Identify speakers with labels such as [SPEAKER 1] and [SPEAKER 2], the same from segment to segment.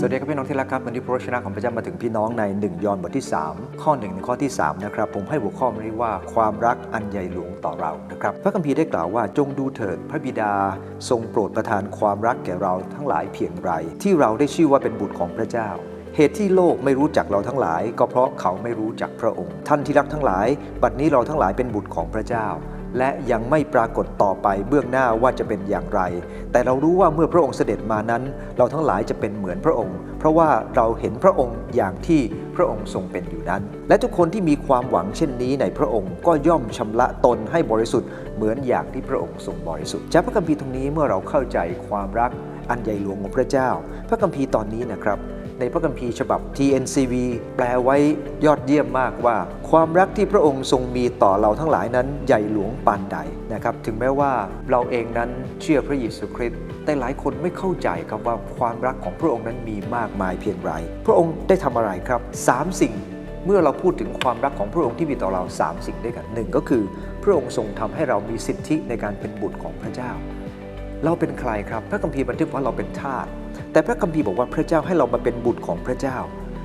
[SPEAKER 1] สวัสดีครับพี่น้องที่รักครับวันนี้พระวจนะของพระเจ้ามาถึงพี่น้องใน 1 ยอห์นบทที่ 3 ข้อ1ถึงข้อที่3นะครับผมให้หัวข้อนี้ว่าความรักอันใหญ่หลวงต่อเรานะครับพระคัมภีร์ได้กล่าวว่าจงดูเถิดพระบิดา ทรงโปรดประทานความรักแก่เราทั้งหลายเพียงไร ที่เราได้ชื่อว่าเป็นบุตรของพระเจ้าเหตุที่โลกไม่รู้จักเราทั้งหลาย ก็เพราะเขาไม่รู้จักพระองค์ ท่านที่รักทั้งหลาย บัดนี้เราทั้งหลายเป็นบุตรของพระเจ้า และยังไม่ปรากฏต่อไปเบื้องหน้าว่าจะเป็นอย่างไร แต่เรารู้ว่าเมื่อพระองค์เสด็จมานั้น เราทั้งหลายจะเป็นเหมือนพระองค์ เพราะว่าเราเห็นพระองค์อย่างที่พระองค์ทรงเป็นอยู่นั้น และทุกคนที่มีความหวังเช่นนี้ในพระองค์ก็ย่อมชำระตนให้บริสุทธิ์เหมือนอย่างที่พระองค์ทรงบริสุทธิ์จากพระคัมภีร์ตรงนี้เมื่อเราเข้าใจความรักอันใหญ่หลวงของพระเจ้า พระคัมภีร์ตอนนี้นะครับ ในพระคัมภีร์ฉบับ TNCV แปลไว้ยอดเยี่ยมมากว่า ความรักที่พระองค์ทรงมีต่อเราทั้งหลายนั้นใหญ่หลวงปานใดนะครับ ถึงแม้ว่าเราเองนั้นเชื่อพระเยซูคริสต์แต่หลายคนไม่เข้าใจครับว่าความรักของพระองค์นั้นมีมากมายเพียงไร พระองค์ได้ทำอะไรครับสามสิ่งเมื่อเราพูดถึงความรักของพระองค์ที่มีต่อเราสามสิ่งด้วยกันหนึ่งก็คือ พระองค์ทรงทำให้เรามีสิทธิในการเป็นบุตรของพระเจ้า เราเป็นใครครับ พระคัมภีร์บันทึกว่าเราเป็นทาส แต่พระคัมภีร์บอกว่าพระเจ้าให้เรามาเป็นบุตรของพระเจ้า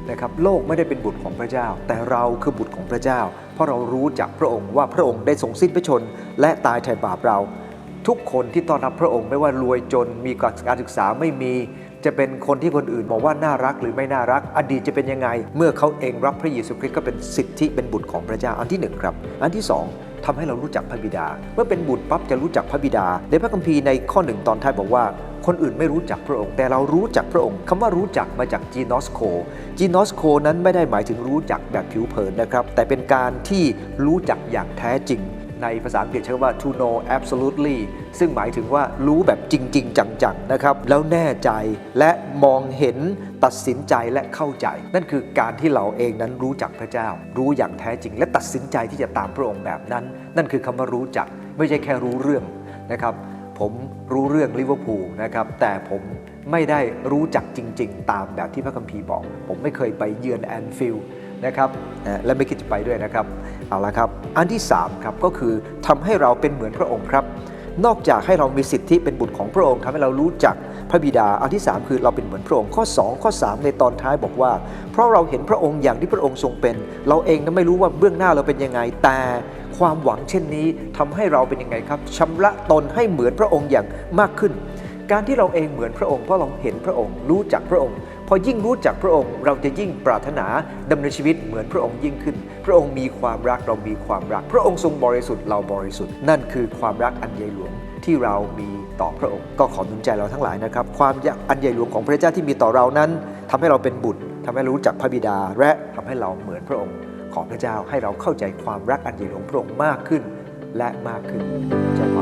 [SPEAKER 1] นะครับโลกไม่ได้เป็นบุตรของพระเจ้า แต่เราคือบุตรของพระเจ้า เพราะเรารู้จักพระองค์ว่าพระองค์ได้ทรงสิ้นพระชน และตายแทนบาปเรา ทุกคนที่ต้อนรับพระองค์ไม่ว่ารวยจนมีการศึกษาไม่มี จะเป็นคนที่คนอื่นบอกว่าน่ารักหรือไม่น่ารัก อดีตจะเป็นยังไง เมื่อเขาเองรับพระเยซูคริสต์ก็เป็นสิทธิเป็นบุตรของพระเจ้าอันที่หนึ่งครับอันที่สอง ทำให้เรารู้จักพระบิดา เมื่อเป็นบุตรปั๊บจะรู้จักพระบิดา ในพระคัมภีร์ในข้อหนึ่งตอนท้ายบอกว่าคนอื่นไม่รู้จักพระองค์ แต่เรารู้จักพระองค์คำว่ารู้จักมาจากจีนอสโคจีนอสโคนั้นไม่ได้หมายถึงรู้จักแบบผิวเผินนะครับ แต่เป็นการที่รู้จักอย่างแท้จริง ในภาษาอังกฤษใช้ว่า to know absolutely ซึ่งหมายถึงว่ารู้แบบจริง ๆ จัง ๆ นะครับ แล้วแน่ใจและมองเห็นตัดสินใจและเข้าใจ นั่นคือการที่เราเองนั้นรู้จักพระเจ้า รู้อย่างแท้จริง และตัดสินใจที่จะตามพระองค์แบบนั้น นั่นคือคำว่ารู้จักไม่ใช่แค่รู้เรื่องนะครับผมรู้เรื่องลิเวอร์พูลนะครับแต่ผมไม่ได้รู้จักจริง ๆ ตามแบบที่พระคัมภีร์บอก ผมไม่เคยไปเยือนแอนฟิลด์นะครับและไม่คิดจะไปด้วยนะครับ เอาละครับ อันที่3ครับก็คือทำให้เราเป็นเหมือนพระองค์ครับนอกจากให้เรามีสิทธิเป็นบุตรของพระองค์ทำให้เรารู้จักพระบิดาอันที่ 3 คือเราเป็นเหมือนพระองค์ข้อ 2 ข้อ 3 ในตอนท้ายบอกว่า เพราะเราเห็นพระองค์อย่างที่พระองค์ทรงเป็น เราเองนั้นไม่รู้ว่าเบื้องหน้าเราเป็นยังไงแต่ความหวังเช่นนี้ทำให้เราเป็นยังไงครับชำระตนให้เหมือนพระองค์อย่างมากขึ้น การที่เราเองเหมือนพระองค์เพราะเราเห็นพระองค์รู้จักพระองค์ พอยิ่งรู้จักพระองค์ เราจะยิ่งปรารถนาดำเนินชีวิตเหมือนพระองค์ยิ่งขึ้น พระองค์มีความรักเรามีความรัก พระองค์ทรงบริสุทธิ์เราบริสุทธิ์ นั่นคือความรักอันใหญ่หลวงที่เรามีต่อพระองค์ ก็ขอหนุนใจเราทั้งหลายนะครับ ความอันใหญ่หลวงของพระเจ้าที่มีต่อเรานั้นทำให้เราเป็นบุตรทำให้รู้จักพระบิดา และทำให้เราเหมือนพระองค์ขอพระเจ้าให้เราเข้าใจความรักอันใหญ่หลวงพระองค์มากขึ้นและมากขึ้นจ้า